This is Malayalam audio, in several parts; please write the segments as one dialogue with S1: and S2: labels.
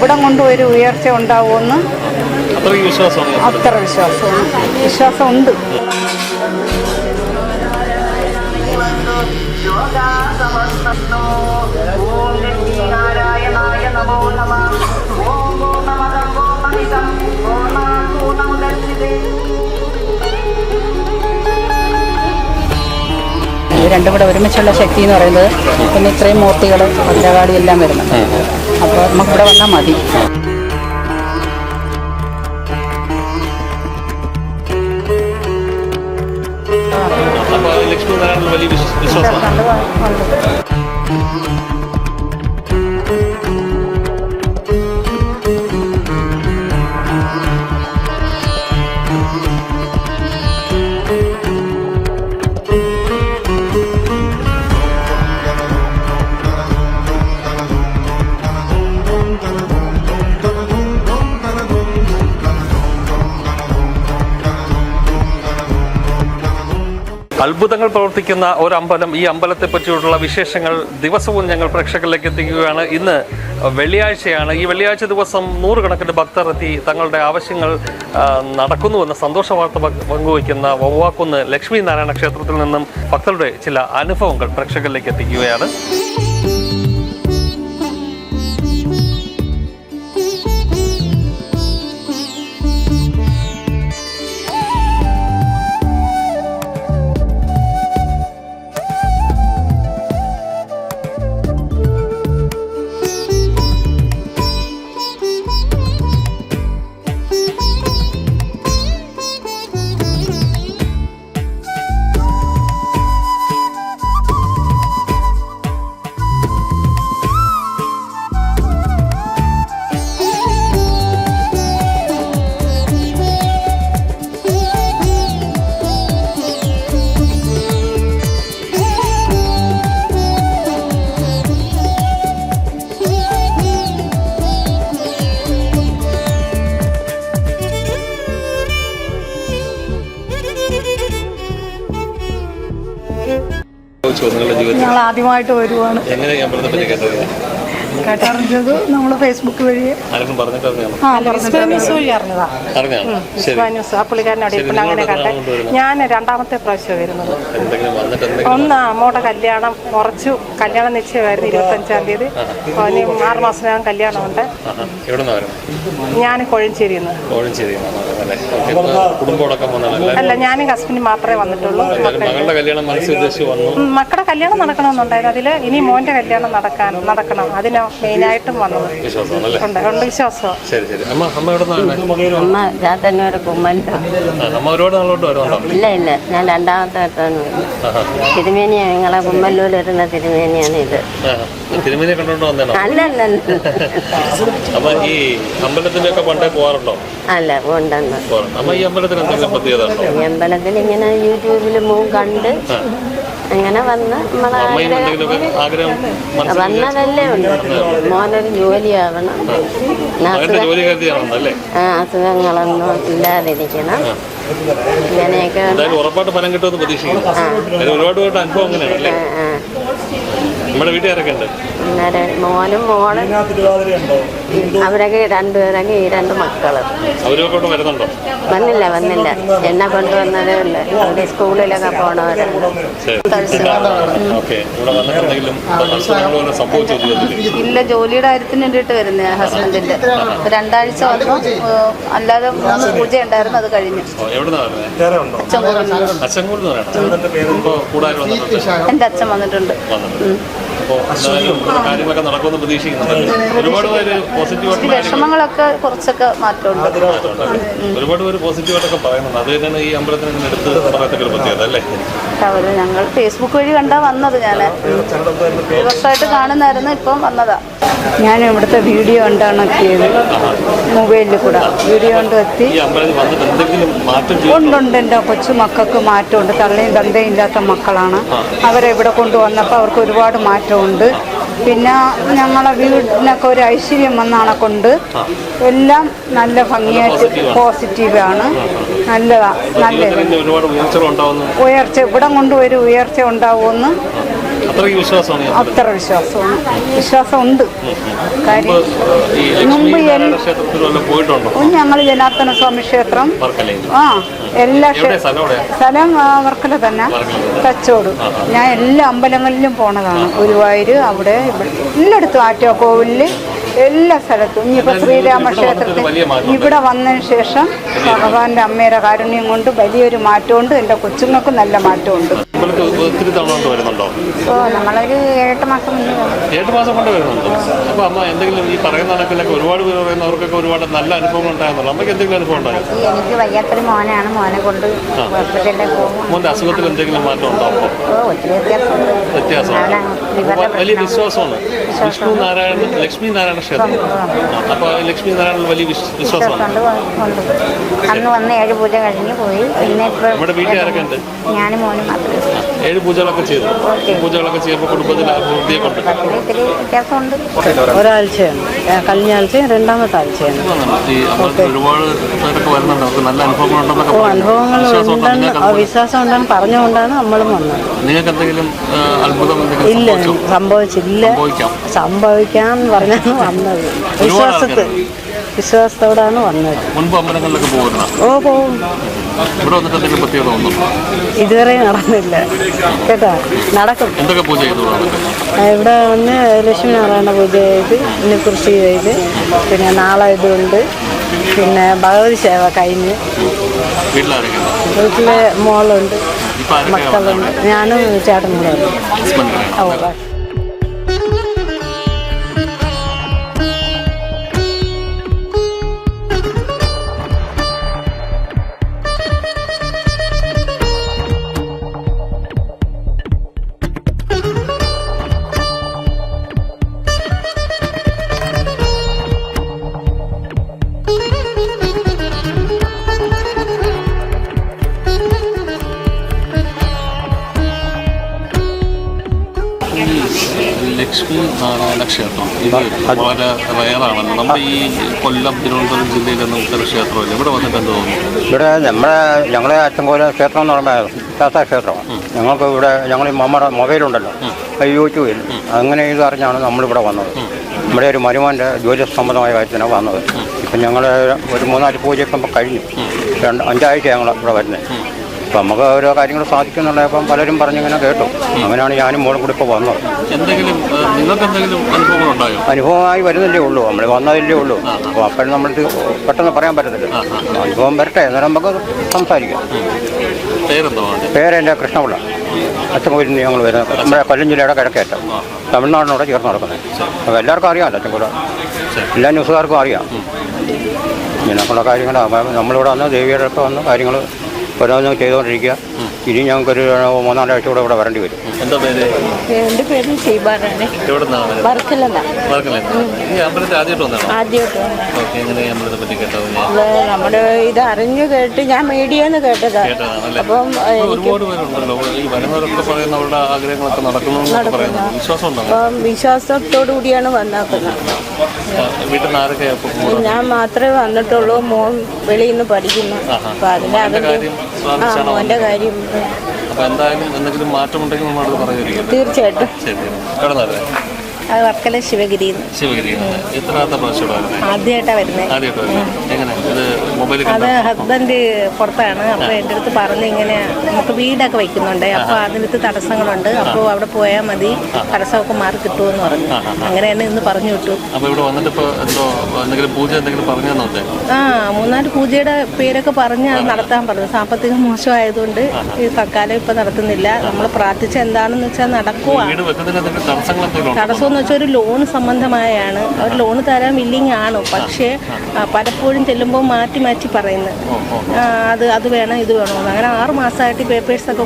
S1: ഇവിടം കൊണ്ട് ഒരു ഉയർച്ച ഉണ്ടാവുമെന്ന് അത്ര വിശ്വാസമാണ് വിശ്വാസമുണ്ട്. രണ്ടും കൂടെ ഒരുമിച്ചുള്ള ശക്തി എന്ന് പറയുന്നത് പിന്നെ ഇത്രയും മൂർത്തികളും ഭദ്രകാളി എല്ലാം വരുന്നുണ്ട് അപ്പോൾ നമുക്കിവിടെ വന്നാൽ മതി.
S2: ലക്ഷ്മി നാരായണ വലിയ വിശ്വ- വിശ്വാസമാണ് അത്ഭുതങ്ങൾ പ്രവർത്തിക്കുന്ന ഒരു അമ്പലം ഈ അമ്പലത്തെ പറ്റിയുള്ള വിശേഷങ്ങൾ ദിവസവും ഞങ്ങൾ പ്രേക്ഷകരിലേക്ക് എത്തിക്കുകയാണ്. ഇന്ന് വെള്ളിയാഴ്ചയാണ്. ഈ വെള്ളിയാഴ്ച ദിവസം നൂറുകണക്കിന് ഭക്തർ എത്തി തങ്ങളുടെ ആവശ്യങ്ങൾ നടക്കുന്നുവെന്ന സന്തോഷ വാർത്ത പങ്ക് പങ്കുവയ്ക്കുന്ന വവ്വാക്കുന്ന് ലക്ഷ്മി നാരായണ ക്ഷേത്രത്തിൽ നിന്നും ഭക്തരുടെ ചില അനുഭവങ്ങൾ പ്രേക്ഷകരിലേക്ക് എത്തിക്കുകയാണ്.
S1: ആദ്യമായിട്ട് വരുവാണ്.
S2: എങ്ങനെ
S1: കേട്ടറിഞ്ഞത് നമ്മൾ ഫേസ്ബുക്ക് വഴി.
S2: ആരെങ്കിലും പറഞ്ഞിട്ടാണ്
S1: ആ ന്യൂസ് വഴി അറിഞ്ഞതാ.
S2: അറിഞ്ഞാണ് ശരി.
S1: ന്യൂസ്. ആ പുള്ളിക്കാരനോട്
S2: ശരി,
S1: ഇപ്പം അങ്ങനെ? ഞാൻ രണ്ടാമത്തെ പ്രാവശ്യം വരുന്നത്.
S2: എന്തെങ്കിലും വന്നിട്ട് എന്തെങ്കിലും
S1: ഒന്ന് അമ്മോടെ കല്യാണം കുറച്ചു കല്യാണം നിശ്ചയമായിരുന്നു ഇരുപത്തഞ്ചാം തീയതി. അവന് ആറ് മാസത്തിനകം കല്യാണമുണ്ട്.
S2: ആഹാ. എവിടുന്നാ വരുന്നത്
S1: ഞാൻ കൊഴഞ്ചേരിയിൽ നിന്ന്.
S2: കോഴഞ്ചേരി അല്ലേ?
S1: ഞാനും ഹസ്ബൻഡും മാത്രമേ വന്നിട്ടുള്ളൂ.
S2: മകളുടെ കല്യാണം മനസ്സിൽ ഉദ്ദേശിച്ച് വന്നു.
S1: മക്കളുടെ കല്യാണം നടക്കണമെന്നുണ്ടായിരുന്നു. അതിൽ ഇനി മോന്റെ കല്യാണം നടക്കാൻ നടക്കണം. അതിന് മെയിനായിട്ടും വന്നത്.
S2: വിശ്വാസമാണല്ലേ?
S1: ഉണ്ട് ഉണ്ട് വിശ്വാസം
S2: ശരി ശരി. അമ്മ അമ്മ എവിടെ
S3: അമ്മ ചാത്തന്നൂർ കുമ്മല്ലോ
S2: അമ്മ ഒരുപാട് നാളോട്ട് വരുന്നുണ്ടോ?
S3: ഇല്ല ഇല്ല. ഞാൻ രണ്ടാമത്തെ തിരുമേനിയാണ് ഞങ്ങളെ കുമ്മല്ലൂർ വരുന്ന തിരുമേനിയാണ് ഇത്.
S2: തിരുമേനിയെ കണ്ടോണ്ട് വന്നേണോ
S3: അല്ല അല്ല അല്ല.
S2: അമ്മ ഈ അമ്പലത്തിന്റെ ഒക്കെ പണ്ടേ പോകാറുണ്ടോ?
S3: അല്ല ഉണ്ടെന്ന്
S2: അമ്മ ഈ അമ്പലത്തിന് എന്തെങ്കിലും പ്രത്യേകത ഉണ്ടോ?
S3: ഈ അമ്പലത്തിൽ ഇങ്ങനെ യൂട്യൂബിൽ മൂവ് കണ്ട് അങ്ങനെ വന്ന് നമ്മളെ ആഗ്രഹം
S2: മനസ്സിൽ
S3: വന്നതല്ലേ ഉള്ളൂ. മോനൊരു ജോലിയാവണം. ആ, അസുഖങ്ങളൊന്നും ഇല്ലാതിരിക്കണം. ഇങ്ങനെയൊക്കെ
S2: എന്തായാലും ഉറപ്പായിട്ട് ഫലം കിട്ടുമെന്ന് പ്രതീക്ഷിക്കുന്നു. അതിന് ഒരുപാട് അനുഭവം നമ്മുടെ വീട്ടുകാരൊക്കെ ഉണ്ട്.
S3: അന്നേരം മോനും മോളും അവരൊക്കെ രണ്ടുപേരൊക്കെ ഈ രണ്ട് മക്കളും. വന്നില്ല വന്നില്ല. എന്നെ കൊണ്ടുവന്നതേ ഉള്ളു. അവിടെ സ്കൂളിലൊക്കെ
S2: സംഭവിച്ചോ
S4: ഇല്ല ജോലിയുടെ കാര്യത്തിന് വേണ്ടിയിട്ട് വരുന്ന ഹസ്ബൻഡിന്റെ രണ്ടാഴ്ച വന്നു. അല്ലാതെ മൂന്ന് പൂജ ഉണ്ടായിരുന്നു അത് കഴിഞ്ഞു. എന്റെ അച്ഛൻ വന്നിട്ടുണ്ട്.
S2: വന്നിട്ടുണ്ട്. അപ്പോൾ എന്തായാലും ഇവിടെ കാര്യങ്ങളൊക്കെ നടക്കുമെന്ന് പ്രതീക്ഷിക്കുന്നുണ്ടല്ലേ. ഒരുപാട് പേര് പോസിറ്റീവായിട്ട്
S4: വിഷമങ്ങളൊക്കെ കുറച്ചൊക്കെ മാറ്റമുണ്ട്.
S2: ഒരുപാട് പേര് പോസിറ്റീവായിട്ടൊക്കെ പറയുന്നുണ്ട്. അത് തന്നെയാണ് ഈ അമ്പലത്തിന് ഇങ്ങനെ എടുത്ത് പറയത്തക്ക ഒരു പ്രത്യേകത അല്ലേ?
S4: അവർ ഞങ്ങൾ ഫേസ്ബുക്ക് വഴി കണ്ടാ വന്നത് ഞാൻ ദിവസമായിട്ട് വർഷമായിട്ട് കാണുന്നായിരുന്നു ഇപ്പം വന്നതാ.
S1: ഞാൻ ഇവിടുത്തെ വീഡിയോ ഉണ്ടാക്കിയത് മൊബൈലിൽ കൂടെ. വീഡിയോ കൊണ്ട് എത്തി ഉണ്ടുണ്ട് എന്റെ കൊച്ചു മക്കൾക്ക് മാറ്റമുണ്ട്. തള്ളയും തന്തയും ഇല്ലാത്ത മക്കളാണ്. അവരെ ഇവിടെ കൊണ്ടുവന്നപ്പോൾ അവർക്ക് ഒരുപാട് മാറ്റമുണ്ട്. പിന്നെ ഞങ്ങളെ വീടിനൊക്കെ ഒരു ഐശ്വര്യം വന്നാണെ കൊണ്ട് എല്ലാം നല്ല ഭംഗിയായിട്ട് പോസിറ്റീവാണ് നല്ലതാണ് നല്ല ഉയർച്ച ഇവിടെ കൊണ്ടുവരും ഒരു ഉയർച്ച ഉണ്ടാവുമെന്ന്
S5: അത്ര വിശ്വാസമാണ്. വിശ്വാസമുണ്ട്. കാര്യം
S2: മുമ്പ്
S5: ഞങ്ങൾ ജനാർദ്ദന സ്വാമി ക്ഷേത്രം. ആ എല്ലാ
S2: സ്ഥലം
S5: വർക്കല തന്നെ. തച്ചോട്. ഞാൻ എല്ലാ അമ്പലങ്ങളിലും പോണതാണ്. ഗുരുവായൂർ അവിടെ ഇവിടെ ആറ്റോ കോവിലിൽ എല്ലാ സ്ഥലത്തും. ഇനിയിപ്പോൾ ശ്രീരാമ ക്ഷേത്രത്തിൽ ഇവിടെ വന്നതിന് ശേഷം ഭഗവാന്റെ അമ്മയുടെ കാരുണ്യം കൊണ്ട് വലിയൊരു മാറ്റമുണ്ട്. എന്റെ കൊച്ചുങ്ങൾക്കും നല്ല മാറ്റമുണ്ട്.
S2: അമ്പലത്തിൽ ഒത്തിരി തവണ കൊണ്ട് വരുന്നുണ്ടോ?
S5: ഓ നമ്മളൊരു ഏഴെട്ട് മാസം മുന്നേ
S2: ഏഴ് മാസം കൊണ്ട് വരുന്നുണ്ട്? അപ്പൊ അമ്മ എന്തെങ്കിലും ഈ പറയുന്ന കണക്കിലൊക്കെ ഒരുപാട് പേര് പറയുന്നവർക്കൊക്കെ ഒരുപാട് നല്ല അനുഭവങ്ങൾ ഉണ്ടായെന്നുള്ളൂ അമ്മയ്ക്ക് എന്തെങ്കിലും അനുഭവം ഉണ്ടായോ?
S5: എനിക്ക് വയ്യാത്തൊരു മോനാണ്. മോനെ കൊണ്ട് ഹോസ്പിറ്റലിൽ പോകും.
S2: മോന്റെ അസുഖത്തിൽ എന്തെങ്കിലും മാറ്റം ഉണ്ടോ അപ്പോൾ
S5: ഓ ഒത്തിരി വ്യത്യാസമുണ്ട്.
S2: വ്യത്യാസമാണ് വലിയ
S5: പ്രശ്നം.
S2: വിശ്വാസമാണ്. വിഷ്ണു നാരായണ ലക്ഷ്മി നാരായണ ക്ഷേത്രം. അപ്പൊ ലക്ഷ്മി നാരായണ വലിയ വിശ്വ- വിശ്വാസമാണ്.
S5: വിശ്വാസമുണ്ട് ഉണ്ട്. അന്ന് വന്ന് ഏഴ് പൂജ കഴിഞ്ഞ് പോയി. പിന്നെ
S2: നമ്മുടെ വീട്ടിൽ ആരൊക്കെ ഉണ്ട്.
S5: ഞാനും മോനും മാത്രമേ ഉള്ളൂ.
S2: ഏഴ് പൂജകളൊക്കെ ചെയ്തു. പൂജകളൊക്കെ ചെയ്യുമ്പോൾ കുടുംബത്തിൽ അഭിവൃദ്ധിയൊക്കെ ഉണ്ട്
S6: ഒരാഴ്ചയാണ് കഴിഞ്ഞ ആഴ്ചയും രണ്ടാമത്തെ ആഴ്ചയാണ്
S2: ഈ അമ്പലത്തിൽ ഒരുപാട് പേരൊക്കെ വരുന്നുണ്ട്. അവർക്ക് നല്ല അനുഭവങ്ങൾ വിശ്വാസം
S6: ഉണ്ടെന്ന് വിശ്വാസം പറഞ്ഞുകൊണ്ടാണ് നമ്മളും വന്നത്.
S2: നിങ്ങൾക്ക് എന്തെങ്കിലും ആ, അത്ഭുതം
S6: ഇല്ല സംഭവിച്ചില്ല.
S2: സംഭവിക്കാം.
S6: സംഭവിക്കാൻ പറഞ്ഞാണ് വന്നത്. വിശ്വാസത്തിൽ വിശ്വാസത്തോടാണ് വന്നത്.
S2: മുൻപ് അമ്പലങ്ങളിലൊക്കെ പോകുന്ന
S6: ഓ പോവും.
S2: ഇവിടെ വന്നിട്ട് എന്തെങ്കിലും പ്രത്യേകത തോന്നുന്നു?
S6: ഇതുവരെ നടന്നില്ല. കേട്ടോ? നടക്കും.
S2: എന്തൊക്കെ പൂജ ചെയ്തു ഇവിടെ
S6: വന്ന് ലക്ഷ്മി നാരായണ പൂജ ചെയ്ത് ഇന്ന് കൃഷി ചെയ്ത് പിന്നെ നാളെ ഇതുണ്ട്. പിന്നെ ഭഗവതി സേവ കഴിഞ്ഞ്. വീട്ടിലെ മോളുണ്ട്. മക്കളുണ്ട്. ഞാനും ചേട്ടനും കൂടെ ഓ
S2: വളരെ റയറാണല്ലോ നമ്മുടെ ഈ കൊല്ലം തിരുവനന്തപുരം ജില്ലയിലെ നമുക്കൊരു ക്ഷേത്രമില്ല ഇവിടെ വന്നിട്ട് എന്ത് തോന്നുന്നു?
S7: ഇവിടെ നമ്മുടെ ഞങ്ങളെ അച്ചൻകോല ക്ഷേത്രം എന്ന് പറഞ്ഞാൽ ശാസ്ത്ര ക്ഷേത്രമാണ്. ഞങ്ങൾക്ക് ഇവിടെ ഞങ്ങൾ ഈ മമ്മയുടെ മൊബൈലുണ്ടല്ലോ അത് യൂട്യൂബിൽ അങ്ങനെ ഇത് അറിഞ്ഞാണ് നമ്മളിവിടെ വന്നത്. നമ്മുടെ ഒരു മരുമാന്റെ ജോലി സംബന്ധമായ കാര്യത്തിനാണ് വന്നത് ഇപ്പം ഞങ്ങൾ ഒരു മൂന്നാൽ പൂജയൊക്കെ കഴിഞ്ഞു രണ്ട് അഞ്ചാഴ്ച ഞങ്ങൾ ഇവിടെ വരുന്നത്. അപ്പം നമുക്ക് ഓരോ കാര്യങ്ങൾ സാധിക്കുന്നുള്ള ഇപ്പം പലരും പറഞ്ഞിങ്ങനെ കേട്ടു. അങ്ങനെയാണ് ഞാനും മോളും കൂടി ഇപ്പോൾ വന്നത്.
S2: എന്തെങ്കിലും നിങ്ങൾക്ക് എന്തെങ്കിലും
S7: അനുഭവമായി വരുന്നില്ലേ ഉള്ളൂ. നമ്മൾ വന്നതില്ലേ ഉള്ളൂ. അപ്പോൾ അപ്പോഴും നമ്മൾ പെട്ടെന്ന് പറയാൻ പറ്റത്തില്ല. അനുഭവം വരട്ടെ. അന്നേരം നമുക്ക് സംസാരിക്കാം. പേരെന്റെ കൃഷ്ണപിള്ള. അച്ചൻകോലിൽ നിന്ന് ഞങ്ങൾ വരുന്നത്. നമ്മുടെ കൊല്ലം ജില്ലയുടെ കിഴക്കേറ്റം. തമിഴ്നാടിനോട് ചേർന്ന് നടക്കുന്നത്. അപ്പോൾ എല്ലാവർക്കും അറിയാമല്ലോ അച്ചൻകോല എല്ലാ ന്യൂസുകാർക്കും അറിയാം. ഇങ്ങനെയൊക്കെയുള്ള കാര്യങ്ങൾ നമ്മളിവിടെ വന്ന് ദേവിയുടെ ഒക്കെ വന്ന് കാര്യങ്ങൾ ഓരോന്നും ചെയ്തുകൊണ്ടിരിക്കുക ഇനി ഞങ്ങൾക്കൊരു മൂന്നാലാഴ്ച കൂടെ ഇവിടെ വരേണ്ടി വരും.
S2: എന്താ പേര്?
S6: എന്റെ ഷീബാറാണ് നമ്മുടെ ഇത് അറിഞ്ഞു കേട്ട് ഞാൻ മീഡിയ കേട്ടതാ.
S2: കേട്ടതാണല്ലേ?
S6: അപ്പം വിശ്വാസത്തോടു കൂടിയാണ് വന്നേക്കുന്നത്.
S2: കൂടുന്നത്?
S6: ഞാൻ മാത്രമേ വന്നിട്ടുള്ളൂ. മോൻ വെളിയിൽ നിന്ന് പഠിക്കുന്നു. അപ്പൊ അതിന്റെ
S2: കാര്യം. അപ്പൊ എന്തായാലും എന്തെങ്കിലും മാറ്റമുണ്ടെങ്കിൽ നമ്മളത് പറയുമായിരിക്കും
S6: തീർച്ചയായിട്ടും.
S2: ശരി.
S6: അത് വർക്കല ശിവഗിരി
S2: ശിവഗിരി എത്രാമത്തെ പ്രാവശ്യം വരുന്നത്
S6: ആദ്യമായിട്ടാണ് അത് ഹസ്ബൻഡ് പുറത്താണ്. അപ്പോൾ എന്റെ അടുത്ത് പറഞ്ഞു ഇങ്ങനെ നമുക്ക് വീടൊക്കെ വയ്ക്കുന്നുണ്ട്. അപ്പോൾ അതിനകത്ത് തടസ്സങ്ങളുണ്ട്. അപ്പോൾ അവിടെ പോയാൽ മതി. തടസ്സമൊക്കെ മാറി കിട്ടുമെന്ന് പറഞ്ഞു. അങ്ങനെ തന്നെ ഇന്ന് പറഞ്ഞു വിട്ടു. ആ മൂന്നാൽ പൂജയുടെ പേരൊക്കെ പറഞ്ഞ് അത് നടത്താൻ പറഞ്ഞു. സാമ്പത്തിക മോശമായതുകൊണ്ട് ഈ തൽക്കാലം ഇപ്പം നടത്തുന്നില്ല. നമ്മൾ പ്രാർത്ഥിച്ച എന്താണെന്ന് വെച്ചാൽ നടക്കുക
S2: വീട്
S6: വെച്ചാൽ ഒരു ലോൺ സംബന്ധമായാണ്. അവർ ലോൺ തരാൻ വില്ലിങ് ആണ്. പക്ഷേ പലപ്പോഴും ചെല്ലുമ്പോൾ മാറ്റി മാറ്റി പറയുന്നത്. അത് അത് വേണം ഇത് വേണമെന്ന് അങ്ങനെ ആറ് മാസമായിട്ട് പേപ്പേഴ്സൊക്കെ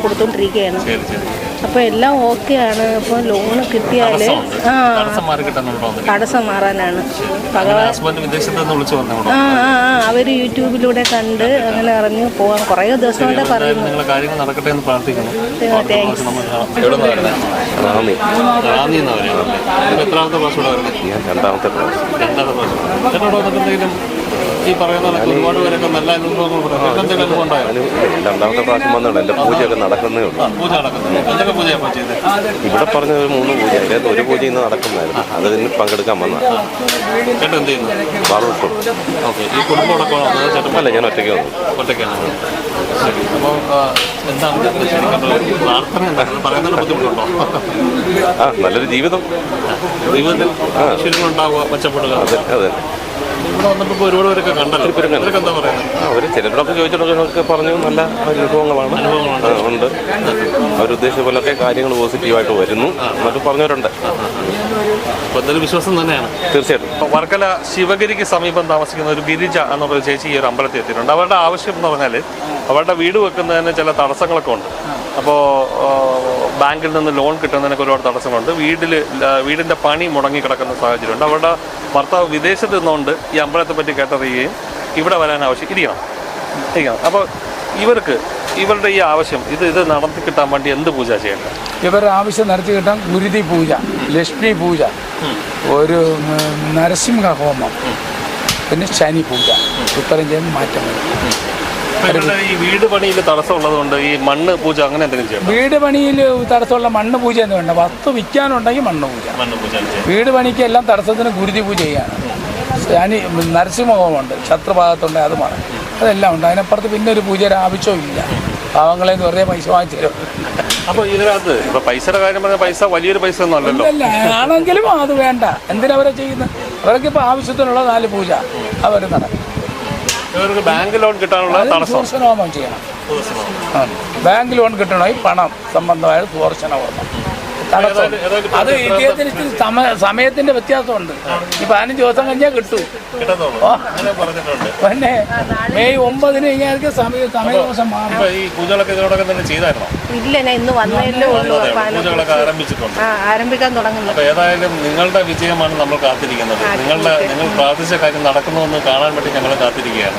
S2: ശരി.
S6: അപ്പോൾ എല്ലാം ഓക്കെ ആണ്. അപ്പോൾ ലോണ് കിട്ടിയാൽ ആ
S2: തടസ്സം
S6: മാറാനാണ്. ആ ആ ആ. അവർ യൂട്യൂബിലൂടെ കണ്ട് അങ്ങനെ ഇറങ്ങി പോകാൻ കുറേ ദിവസം കൊണ്ട് പറയുന്നു.
S2: എന്ന് പ്രാർത്ഥിക്കുന്നു.
S6: താങ്ക്സ്
S2: നമ്മൾ കാണാം. എവിടെ നിന്നാണ് വരുന്നത്
S8: റാന്നി.
S2: റാന്നി. എന്നാ പറയുന്നത്? എത്രാമത്തെ പ്രാവശ്യം
S8: ഞാൻ രണ്ടാമത്തെ പ്രാവശ്യം
S2: രണ്ടാമത്തെ പ്രാവശ്യം ഈ പറയുന്ന കണക്ക് ഒരുപാട് പേരൊക്കെ നല്ല അനുഭവങ്ങൾ പറയാം. എന്തെങ്കിലും അനുഭവം ഉണ്ടായോ
S8: അതിന് രണ്ടാമത്തെ പ്രാവശ്യം വന്നതാണ്. എന്റെ പൂജയൊക്കെ നടക്കുന്നേ ഉള്ളൂ.
S2: പൂജ നടക്കുന്നത് എന്തൊക്കെ പൂജയാണ് ചെയ്തത്
S8: ഇവിടെ പറഞ്ഞ ഒരു മൂന്ന് പൂജ. അതിനകത്ത് ഒരു പൂജ ഇന്ന് നടക്കുന്നതായിരുന്നു. ഇതിന് പങ്കെടുക്കാൻ വന്ന
S2: ചേട്ടൻ എന്ത് ചെയ്യുന്നു? ഓക്കെ. ഈ ചേട്ടൻ
S8: അല്ല ഞാൻ ഒറ്റയ്ക്ക് വന്നു.
S2: ഒറ്റയ്ക്കാണ്? ശരി. അപ്പോൾ എന്താണ് പ്രാർത്ഥന എന്താണ്? പറയുന്നതിന് ബുദ്ധിമുട്ടുണ്ടോ?
S8: ആ നല്ലൊരു ജീവിതം.
S2: ജീവിതത്തിൽ ഉണ്ടാവുക മെച്ചപ്പെടുക.
S8: അതെ അതെ.
S2: ഒരുപാട് പേരൊക്കെ
S8: അവർ ചിലരോടൊക്കെ ചോദിച്ചിട്ടൊക്കെ പറഞ്ഞു നല്ല അനുഭവങ്ങളാണ്. ഉണ്ട്. അവരുദ്ദേശിച്ച പോലൊക്കെ കാര്യങ്ങൾ പോസിറ്റീവായിട്ട് വരുന്നു. എന്നൊക്കെ പറഞ്ഞവരുണ്ട്.
S2: എന്തൊരു വിശ്വാസം തന്നെയാണ്.
S8: തീർച്ചയായിട്ടും.
S2: വർക്കല ശിവഗിരിക്ക് സമീപം താമസിക്കുന്ന ഒരു ഗിരിജ എന്നുള്ള ചേച്ചി ഈ ഒരു അമ്പലത്തിൽ എത്തിയിട്ടുണ്ട്. അവരുടെ ആവശ്യം എന്ന് പറഞ്ഞാൽ അവരുടെ വീട് വെക്കുന്നതിന് ചില തടസ്സങ്ങളൊക്കെ ഉണ്ട്. അപ്പോൾ ബാങ്കിൽ നിന്ന് ലോൺ കിട്ടുന്നതിനൊക്കെ ഒരുപാട് തടസ്സങ്ങളുണ്ട്. വീട്ടിൽ വീടിന്റെ പണി മുടങ്ങി കിടക്കുന്ന സാഹചര്യമുണ്ട്. അവരുടെ ഭർത്താവ് വിദേശത്ത് നിന്നുകൊണ്ട് ഈ അമ്പലത്തെ പറ്റി കേട്ടറിയുകയും ഇവിടെ വരാൻ ആവശ്യം ഇരിക്കണം. ഇരിക്കണം. അപ്പോൾ ഇവർക്ക് ഇവരുടെ ഈ ആവശ്യം ഇത് ഇത് നടത്തി കിട്ടാൻ വേണ്ടി എന്ത് പൂജ ചെയ്യേണ്ടത്?
S9: ഇവരുടെ ആവശ്യം നടത്തി കിട്ടാൻ ഗുരുതി പൂജ ലക്ഷ്മി പൂജ ഒരു നരസിംഹ ഹോമം പിന്നെ ശനി പൂജ ഇത്രയും ചെയ്യുന്ന മാറ്റം
S2: ഈ വീട് പണിയിൽ തടസ്സമുള്ളതുകൊണ്ട് ഈ മണ്ണ് പൂജ അങ്ങനെ എന്തെങ്കിലും ചെയ്യണം
S9: വീട് പണിയിൽ തടസ്സമുള്ള മണ്ണ് പൂജ എന്ന് വേണ്ട. വസ്തു വിൽക്കാനുണ്ടെങ്കിൽ മണ്ണ് പൂജ.
S2: മണ്ണ് പൂജ
S9: വീട് പണിക്ക് എല്ലാം തടസ്സത്തിന് ഗുരുതി പൂജ ചെയ്യാണ് ശനി നരസിംഹമുണ്ട് ശത്രുഭാഗത്തുണ്ട് അത് മാറും അതെല്ലാം ഉണ്ട്. അതിനപ്പുറത്ത് പിന്നെ ഒരു പൂജ ആവശ്യവും ഇല്ല. പാവങ്ങളെ എന്ന് വെറുതെ പൈസ വാങ്ങിച്ചു തരും.
S2: അപ്പൊ ഇതിനകത്ത് ഇപ്പോൾ പൈസയുടെ കാര്യം പറഞ്ഞാൽ പൈസ വലിയൊരു പൈസ ഒന്നും അല്ലല്ലോ.
S9: അല്ല ആണെങ്കിലും അത് വേണ്ട. എന്തിനവരെ ചെയ്യുന്നത്? അവർക്ക് ഇപ്പോൾ ആവശ്യത്തിനുള്ള നാല് പൂജ. അവർ നടക്കും.
S2: ഇവർക്ക് ബാങ്ക് ലോൺ കിട്ടാനുള്ള തടസ്സം.
S9: സുദർശനഹോമം ചെയ്യണം. ബാങ്ക് ലോൺ കിട്ടണമെങ്കിൽ പണം സംബന്ധമായ സുദർശനഹോമം തടസ്സം. അത് ഇദ്ദേഹത്തിന് ഇച്ചിരി സമ സമയത്തിന്റെ വ്യത്യാസമുണ്ട്. ഈ പതിനഞ്ച് ദിവസം കഴിഞ്ഞാൽ കിട്ടൂ.
S2: കിട്ടുന്നുള്ളൂ അങ്ങനെ പറഞ്ഞിട്ടുണ്ട്.
S9: പിന്നെ മെയ് ഒമ്പതിന് കഴിഞ്ഞാൽ സമയം സമയ ദിവസം മാറും.
S2: ഈ പൂജകളൊക്കെ തന്നെ ചെയ്തായിരുന്നോ?
S6: ഇല്ല ഞാൻ ഇന്ന് വന്നതല്ലേ ഉള്ളൂ. ആരംഭിക്കാൻ തുടങ്ങുന്നു.
S2: ഏതായാലും നിങ്ങളുടെ വിജയമാണ് നമ്മൾ കാത്തിരിക്കുന്നത്. നിങ്ങളുടെ നിങ്ങൾ പ്രാർത്ഥിച്ച കാര്യം നടക്കുന്നുവെന്ന് കാണാൻ വേണ്ടി ഞങ്ങൾ കാത്തിരിക്കുകയാണ്.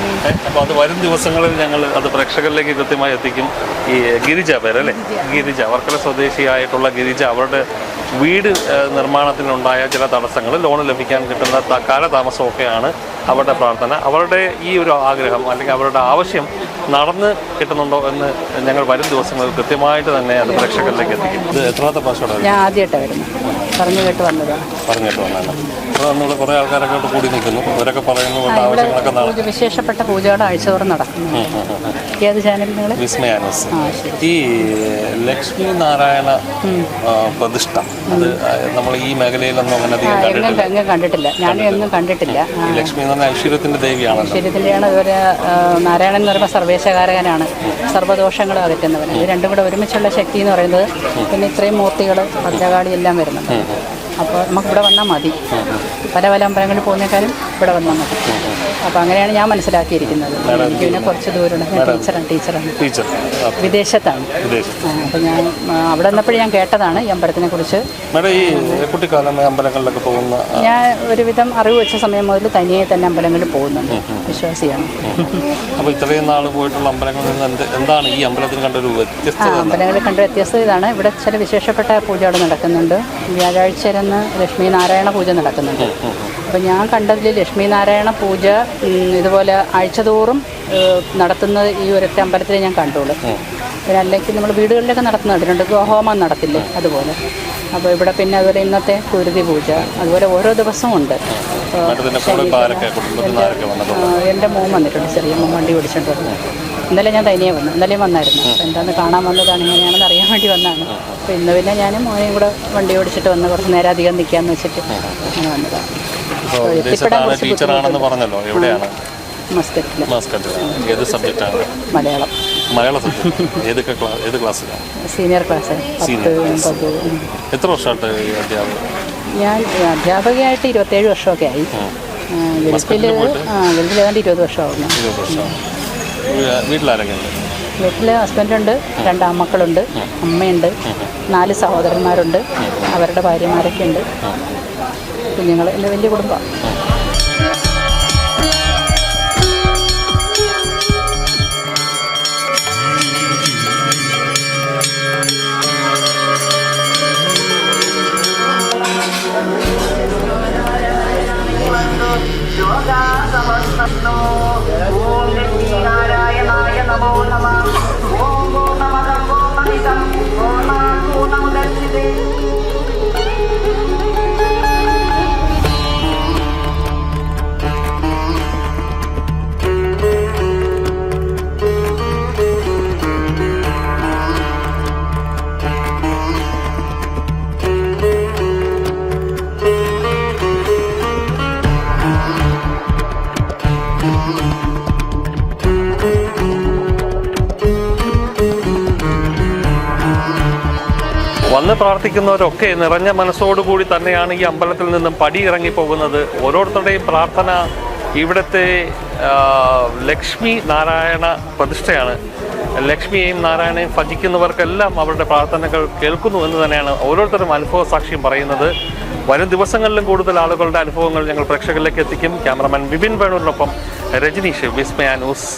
S2: അപ്പോൾ അപ്പൊ അത് വരും ദിവസങ്ങളിൽ ഞങ്ങൾ അത് പ്രേക്ഷകരിലേക്ക് കൃത്യമായി എത്തിക്കും. ഈ ഗിരിജ പേരല്ലേ ഗിരിജ. വർക്കല സ്വദേശിയായിട്ടുള്ള ഗിരിജ അവരുടെ വീട് ഏ, നിർമ്മാണത്തിനുണ്ടായ ചില തടസ്സങ്ങൾ ലോൺ ലഭിക്കാൻ കിട്ടുന്ന കാലതാമസമൊക്കെയാണ് അവരുടെ പ്രാർത്ഥന. അവരുടെ ഈ ഒരു ആഗ്രഹം അല്ലെങ്കിൽ അവരുടെ ആവശ്യം നടന്ന് കിട്ടുന്നുണ്ടോ എന്ന് ഞങ്ങൾ വരും ദിവസങ്ങളിൽ കൃത്യമായിട്ട് തന്നെ അത് പ്രേക്ഷകരിലേക്ക് എത്തിക്കും. ഇത് എത്രാമത്തെ പ്രാവശ്യം
S5: ഞാൻ ആദ്യമായിട്ടാണ് വരുന്നത്. പറഞ്ഞു കേട്ട് വന്നതാണ്
S2: പറഞ്ഞു കേട്ട് വന്നതാണ്. അപ്പോൾ നമ്മൾ കുറേ ആൾക്കാരൊക്കെ കൂടി നിൽക്കുന്നു. അവരൊക്കെ പറയുന്നു
S5: വിശേഷപ്പെട്ട പൂജകൾ ആഴ്ചതോറും നടക്കുന്നു. ഏത് ചാനൽ നിങ്ങൾ
S2: വിസ്മയാനസ് ഈ ലക്ഷ്മി നാരായണ പ്രതിഷ്ഠ. അത് നമ്മൾ ഈ മേഖലയിലൊന്നും അങ്ങനെ അധികം കണ്ടിട്ടില്ല.
S5: എങ്ങും കണ്ടിട്ടില്ല. ഞാനും എങ്ങും കണ്ടിട്ടില്ല.
S2: ലക്ഷ്മി എന്ന് പറഞ്ഞാൽ ഐശ്വര്യത്തിന്റെ
S5: ദേവിയാണ് ഐശ്വര്യത്തിന്റെയാണ് ഇവർ നാരായണൻ എന്ന് പറയുമ്പോൾ സർവേശകാരകനാണ്. സർവദോഷങ്ങളും അകറ്റുന്നവൻ. ഇത് രണ്ടും കൂടെ ഒരുമിച്ചുള്ള ശക്തി എന്ന് പറയുന്നത് പിന്നെ ഇത്രയും മൂർത്തികൾ ഭദ്രകാളി എല്ലാം വരുന്നുണ്ട്. അപ്പോൾ നമുക്ക് ഇവിടെ വന്നാൽ മതി. പല പല അമ്പലങ്ങളിൽ പോകുന്നേക്കാളും ഇവിടെ വന്നാൽ മതി അപ്പോൾ അങ്ങനെയാണ് ഞാൻ മനസ്സിലാക്കിയിരിക്കുന്നത്. എനിക്ക് പിന്നെ കുറച്ച് ദൂരമുണ്ട്. ഞാൻ ടീച്ചറാണ് ടീച്ചറാണ്.
S2: ടീച്ചർ.
S5: വിദേശത്താണ്.
S2: വിദേശത്ത്
S5: അപ്പോൾ ഞാൻ അവിടെ നിന്നപ്പോഴും ഞാൻ കേട്ടതാണ് ഈ അമ്പലത്തിനെ കുറിച്ച്.
S2: ഈ കുട്ടിക്കാലം അമ്പലങ്ങളിലൊക്കെ പോകുന്ന
S5: ഞാൻ ഒരുവിധം അറിവ് വെച്ച സമയം മുതൽ തനിയെ തന്നെ അമ്പലങ്ങളിൽ പോകുന്നുണ്ട്. വിശ്വാസിയാണ്.
S2: അപ്പോൾ ഇത്രയും നാൾ പോയിട്ടുള്ള അമ്പലങ്ങളിൽ നിന്ന് എന്താണ് ഈ അമ്പലത്തിൽ കണ്ടൊരു?
S5: അമ്പലങ്ങളിൽ കണ്ട വ്യത്യസ്തത ഇതാണ്. ഇവിടെ ചില വിശേഷപ്പെട്ട പൂജകൾ നടക്കുന്നുണ്ട്. വ്യാഴാഴ്ചയിലെന്ന് ലക്ഷ്മി നാരായണ പൂജ നടക്കുന്നുണ്ട്. അപ്പോൾ ഞാൻ കണ്ടതിൽ ലക്ഷ്മി നാരായണ പൂജ ഇതുപോലെ ആഴ്ചതോറും നടത്തുന്ന നടത്തുന്നത് ഈ ഒരൊറ്റ അമ്പലത്തിലേ ഞാൻ കണ്ടുള്ളൂ. പിന്നെ അല്ലെങ്കിൽ നമ്മൾ വീടുകളിലൊക്കെ നടത്തുന്നുണ്ട് ഗോഹോമം നടത്തില്ലേ? അതുപോലെ. അപ്പോൾ ഇവിടെ പിന്നെ അതുപോലെ ഇന്നത്തെ കുരുതി പൂജ അതുപോലെ ഓരോ ദിവസവും ഉണ്ട്. എന്റെ മോൻ വന്നിട്ടുണ്ട്. ചെറിയ മോൻ വണ്ടി ഓടിച്ചിട്ട് വന്നു. ഇന്നലെ ഞാൻ തനിയെ വന്നു. ഇന്നലെയും വന്നായിരുന്നു. എന്താണ് എന്താന്ന് കാണാൻ വന്നതാണ് എങ്ങനെയാണെന്ന് അറിയാൻ വേണ്ടി വന്നതാണ്. അപ്പോൾ ഇന്ന് പിന്നെ ഞാനും മോനെയും കൂടെ വണ്ടി ഓടിച്ചിട്ട് വന്ന് കുറച്ച് നേരം അധികം നിൽക്കാമെന്ന് വെച്ചിട്ട് അങ്ങനെ വന്നതാണ്.
S2: വിദേശത്താണ് ടീച്ചറാണെന്ന് പറഞ്ഞല്ലോ. എവിടെയാണ്? ഏത് സബ്ജക്റ്റാണ്
S5: മലയാളം.
S2: മലയാള സബ്ജക്റ്റ് ഏതൊക്കെ ഏത് ക്ലാസ്സിലാണ്
S5: സീനിയർ ക്ലാസ്.
S2: എത്ര വർഷമായിട്ട്
S5: ഞാൻ അധ്യാപകയായിട്ട് ഇരുപത്തേഴ് വർഷമൊക്കെ ആയി. ഗൾഫിൽ ഗൾഫിൽ ഏതാണ്ട് ഇരുപത് വർഷമാകുന്നു
S2: വീട്ടിലാരൊക്കെയുണ്ട്
S5: വീട്ടിൽ ഹസ്ബൻഡുണ്ട് രണ്ട് ആൺമക്കളുണ്ട് അമ്മയുണ്ട് നാല് സഹോദരന്മാരുണ്ട് അവരുടെ ഭാര്യമാരൊക്കെ ഉണ്ട്. കുഞ്ഞുങ്ങൾ എന്റെ വലിയ കുടുംബം.
S10: योगा
S2: വന്ന് പ്രാർത്ഥിക്കുന്നവരൊക്കെ നിറഞ്ഞ മനസ്സോടുകൂടി തന്നെയാണ് ഈ അമ്പലത്തിൽ നിന്നും പടി ഇറങ്ങി പോകുന്നത്. ഓരോരുത്തരുടെയും പ്രാർത്ഥന ഇവിടുത്തെ ലക്ഷ്മി നാരായണ പ്രതിഷ്ഠയാണ്. ലക്ഷ്മിയെയും നാരായണയും ഭജിക്കുന്നവർക്കെല്ലാം അവരുടെ പ്രാർത്ഥനകൾ കേൾക്കുന്നു എന്ന് തന്നെയാണ് ഓരോരുത്തരും അനുഭവ സാക്ഷ്യം പറയുന്നത്. വരും ദിവസങ്ങളിലും കൂടുതൽ ആളുകളുടെ അനുഭവങ്ങൾ ഞങ്ങൾ പ്രേക്ഷകരിലേക്ക് എത്തിക്കും. ക്യാമറമാൻ വിപിൻ വേണൂരിനൊപ്പം രജനീഷ് വിസ്മയ ന്യൂസ്.